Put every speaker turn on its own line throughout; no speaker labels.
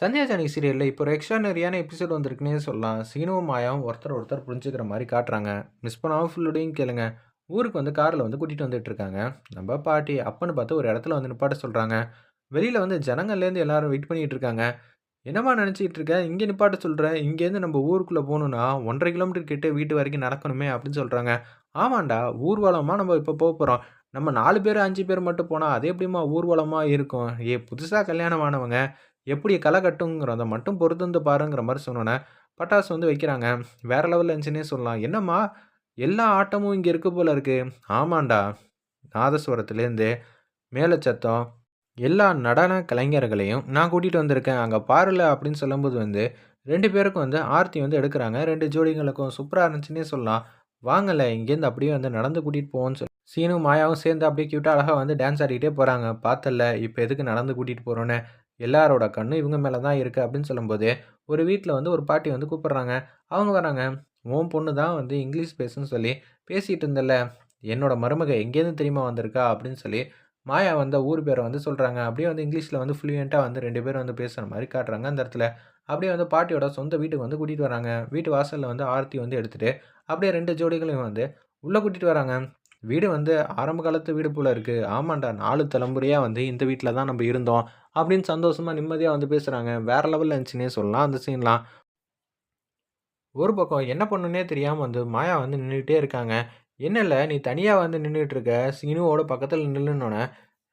சந்தியா ஜானகி சீரியலில் இப்போ ஒரு எக்ஸ்ட்ரானரியான எபிசோட் வந்திருக்குன்னே சொல்லலாம். சீனுவும் மாயாவும் ஒருத்தர் ஒருத்தர் புரிஞ்சுக்கிற மாதிரி காட்டுறாங்க. மிஸ் பண்ணாமல் ஃபுல்லுடையும் கேளுங்க. ஊருக்கு வந்து காரில் வந்து கூட்டிகிட்டு வந்துட்டு இருக்காங்க. நம்ம பாட்டி அப்பன்னு பார்த்து ஒரு இடத்துல வந்து நிப்பாட்ட சொல்கிறாங்க வெளியில் வந்து ஜனங்கள்லேருந்து எல்லாரும் வெயிட் பண்ணிட்டு இருக்காங்க. என்னம்மா நினச்சிக்கிட்டு இருக்க? இங்கே நிப்பாட்ட சொல்கிறேன் இங்கேருந்து நம்ம ஊருக்குள்ளே போகணுன்னா ஒன்றரை கிலோமீட்டர் கிட்டே வீட்டு வரைக்கும் நடக்கணுமே அப்படின்னு சொல்கிறாங்க ஆமாண்டா ஊர்வலமாக நம்ம இப்போ போக போகிறோம் நம்ம நாலு பேர் அஞ்சு பேர் மட்டும் போனால் அது எப்படிம்மா ஊர்வலமாக இருக்கும்? ஏ புதுசாக கல்யாணம் ஆனவங்க. எப்படி களை கட்டுங்கிறத மட்டும் பொறுத்து பாருங்கிற மாதிரி சொன்னோன்னே பட்டாசு வந்து வைக்கிறாங்க. வேற லெவலில் இருந்துச்சுன்னே சொல்லலாம். என்னம்மா? எல்லா ஆட்டமும் இங்கே இருக்கு போல இருக்கு. ஆமாண்டா. நாதஸ்வரத்துலேருந்து மேலச்சத்தம் எல்லா நடன கலைஞர்களையும் நான் கூட்டிகிட்டு வந்திருக்கேன். அங்கே பாருல அப்படின்னு சொல்லும்போது வந்து ரெண்டு பேருக்கும் வந்து ஆர்த்தி வந்து எடுக்கிறாங்க. ரெண்டு ஜோடிங்களுக்கும் சூப்பராக இருந்துச்சுன்னே சொல்லலாம். வாங்கலை இங்கேருந்து அப்படியே வந்து நடந்து கூட்டிகிட்டு போவோன்னு சொல்லி. சீனும் மாயாவும் சேர்ந்து அப்படியே க்யூட்டாக அழகாக வந்து டான்ஸ் ஆடிக்கிட்டே போகிறாங்க பார்த்தல இப்போ எதுக்கு நடந்து கூட்டிகிட்டு போகிறோன்னு எல்லாரோட கண்ணும் இவங்க மேலே தான் இருக்குது அப்படின்னு சொல்லும்போது ஒரு வீட்டில் வந்து ஒரு பாட்டி வந்து கூப்பிட்றாங்க. அவங்க வராங்க. உன் பொண்ணு தான் வந்து இங்கிலீஷ் பேசுன்னு சொல்லி பேசிகிட்டு இருந்தல என்னோட மருமக எங்கேருந்து தெரியுமா வந்திருக்கா? அப்படின்னு சொல்லி மாயா வந்த ஊர் பேரை வந்து சொல்கிறாங்க அப்படியே வந்து இங்கிலீஷில் வந்து ஃப்ளூயண்ட்டாக வந்து ரெண்டு பேரும் வந்து பேசுகிற மாதிரி காட்டுறாங்க அந்த இடத்துல. அப்படியே வந்து பாட்டியோட சொந்த வீட்டுக்கு வந்து கூட்டிகிட்டு வராங்க. வீட்டு வாசலில் வந்து ஆர்த்தி வந்து எடுத்துகிட்டு அப்படியே ரெண்டு ஜோடிகளையும் வந்து உள்ளே கூட்டிகிட்டு வராங்க. வீடு வந்து ஆரம்ப காலத்து வீடு போல் இருக்குது ஆமாண்டா நாலு தலைமுறையாக வந்து இந்த வீட்டில் தான் நம்ம இருந்தோம் அப்படின்னு சந்தோஷமாக நிம்மதியாக வந்து பேசுகிறாங்க வேறு லெவலில் இருந்துச்சுன்னே சொல்லலாம் அந்த சீன்லாம் ஒரு பக்கம் என்ன பண்ணுன்னே தெரியாமல் வந்து மாயா வந்து நின்றுக்கிட்டே இருக்காங்க. என்னல்ல நீ தனியாக வந்து நின்றுட்டுருக்க சீனுவோட பக்கத்தில் நில்லுன்னொன்னே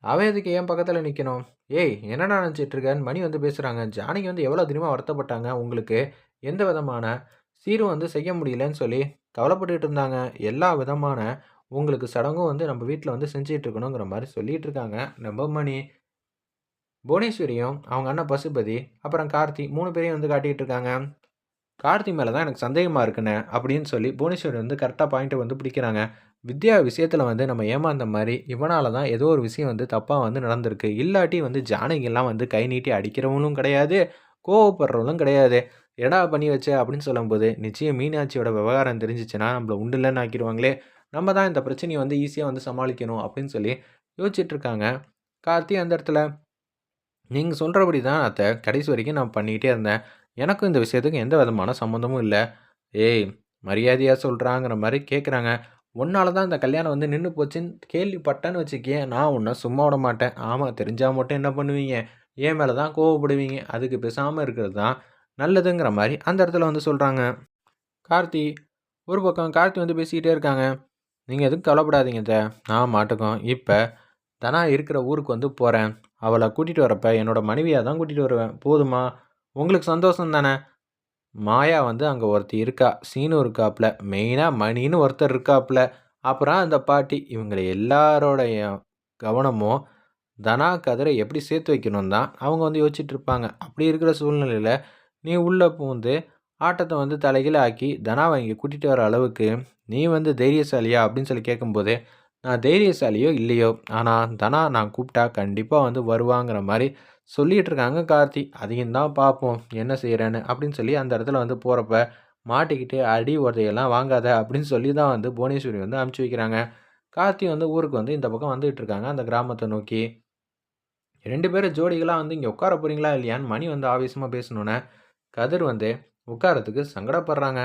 அவன் எதுக்கு ஏன் பக்கத்தில் நிற்கணும் ஏய் என்னடா நினச்சிட்டு இருக்கன்னு மணி வந்து பேசுகிறாங்க ஜானகி வந்து எவ்வளோ தெரியுமா வருத்தப்பட்டாங்க உங்களுக்கு? எந்த விதமான? சீரும் வந்து செய்ய முடியலன்னு சொல்லி கவலைப்பட்டுட்டு இருந்தாங்க. எல்லா விதமான உங்களுக்கு சடங்கும் வந்து நம்ம வீட்டில் வந்து செஞ்சிகிட்டு இருக்கணுங்கிற மாதிரி சொல்லிகிட்டு இருக்காங்க நம்ம மணி புவனேஸ்வரியும் அவங்க அண்ணன் பசுபதி அப்புறம் கார்த்தி மூணு பேரையும் வந்து காட்டிகிட்டு இருக்காங்க கார்த்தி மேலே தான் எனக்கு சந்தேகமாக இருக்குன்னு அப்படின்னு சொல்லி புவனேஸ்வரி வந்து கரெக்டாக பாயிண்ட்டை வந்து பிடிக்கிறாங்க. வித்யா விஷயத்தில் வந்து நம்ம ஏமாந்த மாதிரி இவனால் தான் ஏதோ ஒரு விஷயம் வந்து தப்பாக வந்து நடந்திருக்கு. இல்லாட்டி வந்து ஜானகிலாம் வந்து கை நீட்டி அடிக்கிறவங்களும் கிடையாது கோவப்படுறவங்களும் கிடையாது. எடா பண்ணி வச்ச அப்படின்னு சொல்லும்போது நிச்சயம் மீனாட்சியோட விவகாரம் தெரிஞ்சிச்சுன்னா நம்மளை உண்டுலன்னு ஆக்கிடுவாங்களே. நம்ம தான் இந்த பிரச்சனையை வந்து ஈஸியாக வந்து சமாளிக்கணும் அப்படின்னு சொல்லி யோசிச்சுட்ருக்காங்க. கார்த்தி அந்த இடத்துல நீங்கள் சொல்கிறபடி தான் அத்தை கடைசி வரைக்கும் நான் பண்ணிக்கிட்டே இருந்தேன். எனக்கும் இந்த விஷயத்துக்கு எந்த விதமான சம்மந்தமும் இல்லை. ஏய் மரியாதையாக சொல்கிறாங்கிற மாதிரி கேட்குறாங்க உன்னால தான் இந்த கல்யாணம் வந்து நின்று போச்சுன்னு கேள்விப்பட்டேன்னு வச்சுக்கேன் நான் உன்னை சும்மா விட மாட்டேன். ஆமாம் தெரிஞ்சால் மட்டும் என்ன பண்ணுவீங்க? ஏன் மேலே தான் கோவப்படுவீங்க. அதுக்கு பேசாமல் இருக்கிறது தான் நல்லதுங்கிற மாதிரி அந்த இடத்துல வந்து சொல்கிறாங்க கார்த்தி ஒரு பக்கம் கார்த்தி வந்து பேசிக்கிட்டே இருக்காங்க. நீங்கள் எதுவும் கவலைப்படாதீங்க த நான் மாட்டுக்கோம். இப்போ தனா இருக்கிற ஊருக்கு வந்து போகிறேன் அவளை கூட்டிகிட்டு வரப்ப என்னோட மனைவியாக தான் கூட்டிகிட்டு வருவேன். போதுமா? உங்களுக்கு சந்தோஷம் தானே? மாயா வந்து அங்கே ஒருத்தி இருக்கா. சீனும் இருக்காப்புல மெயினாக மணின்னு ஒருத்தர் இருக்காப்புல அப்புறம் அந்த பாட்டி. இவங்களை எல்லாரோடைய கவனமும் தனா கதிரை எப்படி சேர்த்து வைக்கணும் தான் அவங்க வந்து யோசிச்சுட்டு இருப்பாங்க. அப்படி இருக்கிற சூழ்நிலையில் நீ உள்ளே பூந்து ஆட்டத்தை வந்து தலைகீழ ஆக்கி தனாவை இங்கே கூட்டிகிட்டு வர அளவுக்கு நீ வந்து தைரியசாலியா? அப்படின்னு சொல்லி கேட்கும்போது நான் தைரியசாலியோ இல்லையோ? ஆனால் தனா நான் கூப்பிட்டா கண்டிப்பாக வந்து வருவாங்கிற மாதிரி சொல்லிகிட்டு இருக்காங்க கார்த்தி. அதையும் தான் பார்ப்போம். என்ன செய்கிறேன்னு அப்படின்னு சொல்லி அந்த இடத்துல வந்து போகிறப்ப மாட்டிக்கிட்டு அடி உதையெல்லாம் வாங்காத அப்படின்னு சொல்லி தான் வந்து புவனேஸ்வரி வந்து அமுச்சு வைக்கிறாங்க. கார்த்தி வந்து ஊருக்கு வந்து இந்த பக்கம் வந்துகிட்டு இருக்காங்க அந்த கிராமத்தை நோக்கி. ரெண்டு பேரும் ஜோடிகளாக வந்து இங்கே உட்கார போகிறீங்களா இல்லையான்னு மணி வந்து ஆவேசமாக பேசணுன்னே கதிர் வந்து உட்காரத்துக்கு சங்கடப்படுறாங்க.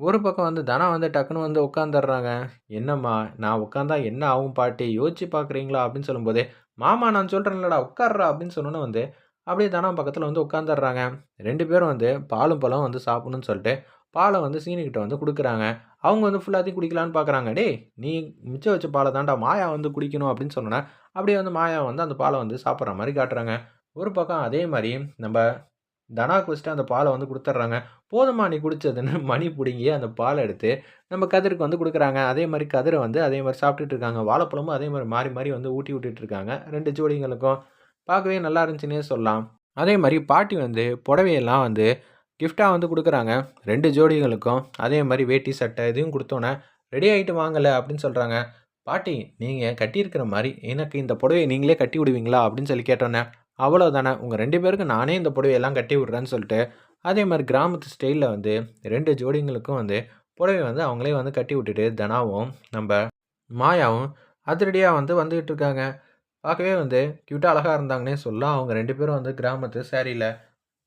ஒரு பக்கம் வந்து தனா வந்து டக்குன்னு வந்து உட்காந்துடுறாங்க என்னம்மா நான் உட்காந்தா என்ன ஆகும் பாட்டி? யோசிச்சு பார்க்குறீங்களா? அப்படின்னு சொல்லும்போதே மாமா நான் சொல்கிறேன்லடா உட்கார்றா அப்படின்னு சொன்னோன்னே வந்து அப்படியே தனா பக்கத்தில் வந்து உட்காந்துடுறாங்க ரெண்டு பேரும் வந்து பாலும் பழம் வந்து சாப்பிடணும்னு சொல்லிட்டு பாலை வந்து சீனிக்கிட்ட வந்து கொடுக்குறாங்க. அவங்க வந்து ஃபுல்லாத்தையும் குடிக்கலான்னு பார்க்குறாங்க. டே நீ மிச்சம் வச்ச பாலை தாண்டா மாயா வந்து குடிக்கணும் அப்படின்னு சொன்னோன்னே அப்படியே வந்து மாயா வந்து அந்த பாலை வந்து சாப்பிட்ற மாதிரி காட்டுறாங்க. ஒரு பக்கம் அதே மாதிரி நம்ம தனாக்கு வச்சுட்டு அந்த பாலை வந்து கொடுத்துட்றாங்க போதுமா நீ குடித்ததுன்னு மணி பிடுங்கி அந்த பாலை எடுத்து நம்ம கதிருக்கு வந்து கொடுக்குறாங்க. அதே மாதிரி கதிரை வந்து அதே மாதிரி சாப்பிட்டுட்டு இருக்காங்க. வாழைப்பழமும் அதே மாதிரி மாறி மாறி வந்து ஊட்டி விட்டுட்டு இருக்காங்க. ரெண்டு ஜோடிங்களுக்கும் பார்க்கவே நல்லா இருந்துச்சுன்னே சொல்லலாம். அதே மாதிரி பாட்டி வந்து புடவையெல்லாம் வந்து கிஃப்டாக வந்து கொடுக்குறாங்க. ரெண்டு ஜோடிகளுக்கும் அதே மாதிரி வேட்டி சட்டை இதையும் கொடுத்தோன்னே ரெடி ஆகிட்டு வாங்கலை அப்படின்னு சொல்கிறாங்க பாட்டி நீங்கள் கட்டியிருக்கிற மாதிரி எனக்கு இந்த புடவையை நீங்களே கட்டி விடுவீங்களா அப்படின்னு சொல்லி கேட்டோன்னே அவ்வளோதானே உங்கள் ரெண்டு பேருக்கும் நானே இந்த புடவையெல்லாம் கட்டி விட்றேன்னு சொல்லிட்டு அதே மாதிரி கிராமத்து ஸ்டைலில் வந்து ரெண்டு ஜோடிங்களுக்கும் வந்து புடவை வந்து அவங்களே வந்து கட்டி விட்டுட்டு தனாவும் நம்ம மாயாவும் அதிரடியாக வந்து வந்துக்கிட்டு இருக்காங்க. பார்க்கவே வந்து க்யூட்டாக அழகாக இருந்தாங்கன்னே சொல்லலாம். அவங்க ரெண்டு பேரும் வந்து கிராமத்து சேரீயில்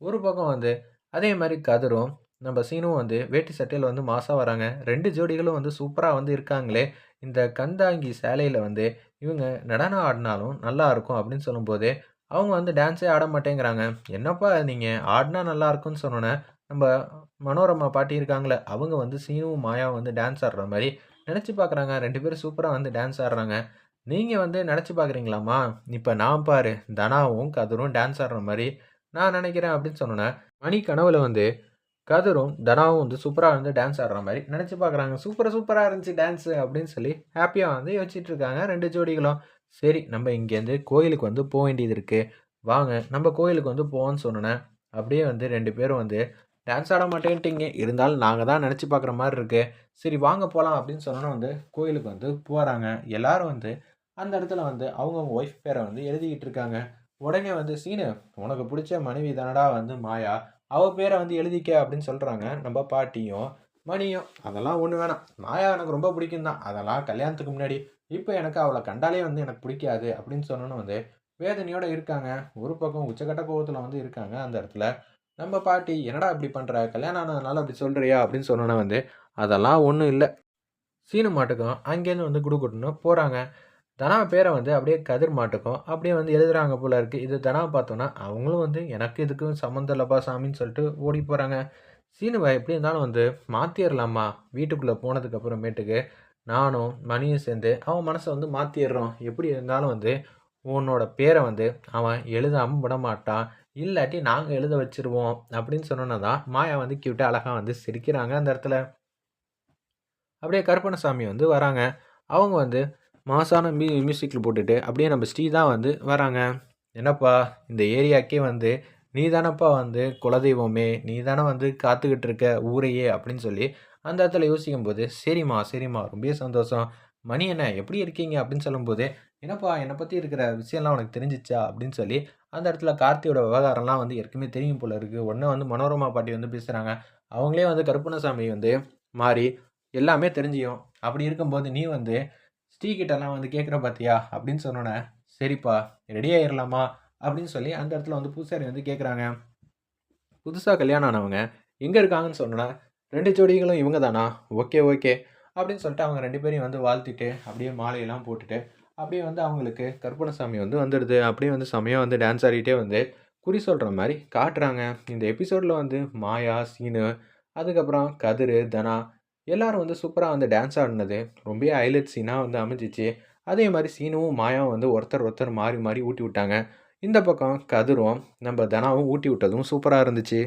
ஒரு பக்கம் வந்து அதே மாதிரி கதிரும் நம்ம சீனும் வந்து வேட்டி சட்டையில் வந்து மாசாக வராங்க. ரெண்டு ஜோடிகளும் வந்து சூப்பராக வந்து இருக்காங்களே. இந்த கந்தாங்கி சேலையில் வந்து இவங்க நடனம் ஆடினாலும் நல்லா இருக்கும் அப்படின்னு சொல்லும்போது அவங்க வந்து டான்ஸே ஆட மாட்டேங்கிறாங்க. என்னப்பா நீங்கள் ஆடினா நல்லா இருக்கும்னு சொன்னோன்னே நம்ம மனோரமா பாட்டி இருக்காங்களே அவங்க வந்து சீனுவும் மாயாவும் வந்து டான்ஸ் ஆடுற மாதிரி நினச்சி பார்க்குறாங்க ரெண்டு பேரும் சூப்பராக வந்து டான்ஸ் ஆடுறாங்க. நீங்கள் வந்து நினச்சி பார்க்குறீங்களாம்மா இப்போ நான் பாரு தனாவும் கதிரும் டான்ஸ் ஆடுற மாதிரி நான் நினைக்கிறேன் அப்படின்னு சொன்னோன்னே மணி கனவில் வந்து கதிரும் தனாவும் வந்து சூப்பராக வந்து டான்ஸ் ஆடுற மாதிரி நினச்சி பார்க்குறாங்க சூப்பராக சூப்பராக இருந்துச்சு டான்ஸு அப்படின்னு சொல்லி ஹாப்பியாக வந்து யோசிச்சுட்டு இருக்காங்க ரெண்டு ஜோடிகளும். சரி நம்ம இங்கேருந்து கோயிலுக்கு வந்து போக வேண்டியது இருக்குது வாங்க நம்ம கோயிலுக்கு வந்து போவோம்னு சொன்னோன்னே அப்படியே வந்து ரெண்டு பேரும் வந்து டான்ஸ் ஆட மாட்டேன்ட்டீங்க. இருந்தாலும் நாங்கள் தான் நினச்சி பார்க்குற மாதிரி இருக்குது சரி வாங்க போகலாம் அப்படின்னு சொன்னோன்னே வந்து கோயிலுக்கு வந்து போகிறாங்க எல்லோரும் வந்து அந்த இடத்துல வந்து அவங்கவுங்க ஒய்ஃப் பேரை வந்து எழுதிக்கிட்டு இருக்காங்க. உடனே வந்து சீனு உனக்கு பிடிச்ச மனைவி தானடா வந்து மாயா. அவள் பேரை வந்து எழுதிக்க அப்படின்னு சொல்கிறாங்க நம்ம பாட்டியும். மணியும். அதெல்லாம் ஒன்று வேணாம். மாயா எனக்கு ரொம்ப பிடிக்கும் தான் அதெல்லாம் கல்யாணத்துக்கு முன்னாடி. இப்போ எனக்கு அவளை கண்டாலே வந்து எனக்கு பிடிக்காது அப்படின்னு சொன்னோன்னு வந்து வேதனையோடு இருக்காங்க. ஒரு பக்கம் உச்சக்கட்ட கோபத்தில் வந்து இருக்காங்க. அந்த இடத்துல நம்ம பாட்டி என்னடா இப்படி பண்ணுற கல்யாணம் ஆனதுனால அப்படி சொல்கிறியா அப்படின்னு சொன்னோன்னே வந்து அதெல்லாம் ஒன்றும் இல்லை. சீனு மாட்டுக்கும் அங்கேருந்து வந்து குடுக்குட்டுன்னு போகிறாங்க தனா பேரை வந்து அப்படியே கதிர் மாட்டுக்கும். அப்படியே வந்து எழுதுகிறாங்க போல இருக்குது இது தனா பார்த்தோன்னா அவங்களும் வந்து எனக்கு இதுக்கும் சம்மந்தம் இல்லைப்பா சாமின்னு சொல்லிட்டு ஓடி போகிறாங்க சீனுவை எப்படி இருந்தாலும் வந்து மாற்றிடலாமா வீட்டுக்குள்ளே போனதுக்கப்புறமேட்டுக்கு நானும் மணியும் சேர்ந்து அவன் மனசை வந்து மாற்றிடுறோம் எப்படி இருந்தாலும் வந்து உன்னோட பேரை வந்து அவன் எழுதாமல் விட மாட்டான் இல்லாட்டி நாங்கள் எழுத வச்சுருவோம் அப்படின்னு சொன்னோன்னா தான் மாயா வந்து கியூட்டாக அழகாக வந்து சிரிக்கிறாங்க அந்த இடத்துல. அப்படியே கருப்பணசாமி வந்து வராங்க. அவங்க வந்து மாசான மியூ மியூசிக்கில் போட்டுட்டு அப்படியே நம்ம ஸ்ரீ தான் வந்து வராங்க. என்னப்பா இந்த ஏரியாக்கே வந்து நீ தானப்பா வந்து குலதெய்வமே நீ தானே வந்து காத்துக்கிட்டு இருக்க ஊரையே அப்படின்னு சொல்லி அந்த இடத்துல யோசிக்கும் போது சரிம்மா சரிம்மா ரொம்ப சந்தோஷம். மணி என்ன எப்படி இருக்கீங்க? அப்படின்னு சொல்லும்போது என்னப்பா என்னை பற்றி இருக்கிற விஷயம்லாம் உனக்கு தெரிஞ்சிச்சா? அப்படின்னு சொல்லி அந்த இடத்துல கார்த்தியோட விவகாரம்லாம் வந்து ஏற்கனவே தெரியும் போல இருக்குது உடனே வந்து மனோரமா பாட்டி வந்து பேசுகிறாங்க அவங்களே வந்து கருப்பணசாமி வந்து மாறி எல்லாமே தெரிஞ்சியும். அப்படி இருக்கும்போது நீ வந்து ஸ்ரீகிட்டலாம் வந்து கேட்குற பார்த்தியா அப்படின்னு சொன்னோன்னே சரிப்பா ரெடி ஆயிடலாமா அப்படின்னு சொல்லி அந்த இடத்துல வந்து பூசாரி வந்து கேட்குறாங்க புதுசாக கல்யாணம் ஆனவங்க எங்கே இருக்காங்கன்னு சொன்னோன்னா ரெண்டு ஜோடிகளும் இவங்க தானா ஓகே ஓகே அப்படின்னு சொல்லிட்டு அவங்க ரெண்டு பேரையும் வந்து வாழ்த்திட்டு அப்படியே மாலையெல்லாம் போட்டுட்டு அப்படியே வந்து அவங்களுக்கு கற்பனசாமி வந்து வந்துடுது. அப்படியே வந்து செமையாக வந்து டான்ஸ் ஆடிட்டே வந்து குறி சொல்கிற மாதிரி காட்டுறாங்க. இந்த எபிசோடில் வந்து மாயா சீனு அதுக்கப்புறம் கதிர் தனா எல்லாரும் வந்து சூப்பராக வந்து டான்ஸ் ஆடினது. ரொம்ப ஹைலைட் சீனாக வந்து அமைஞ்சிச்சு. அதே மாதிரி சீனுவும் மாயாவும் வந்து ஒருத்தர் ஒருத்தர் மாறி மாறி ஊட்டி விட்டாங்க. இந்த பக்கம் கதிரும் நம்ம தனாவும் ஊட்டி விட்டதும் சூப்பராக இருந்துச்சு.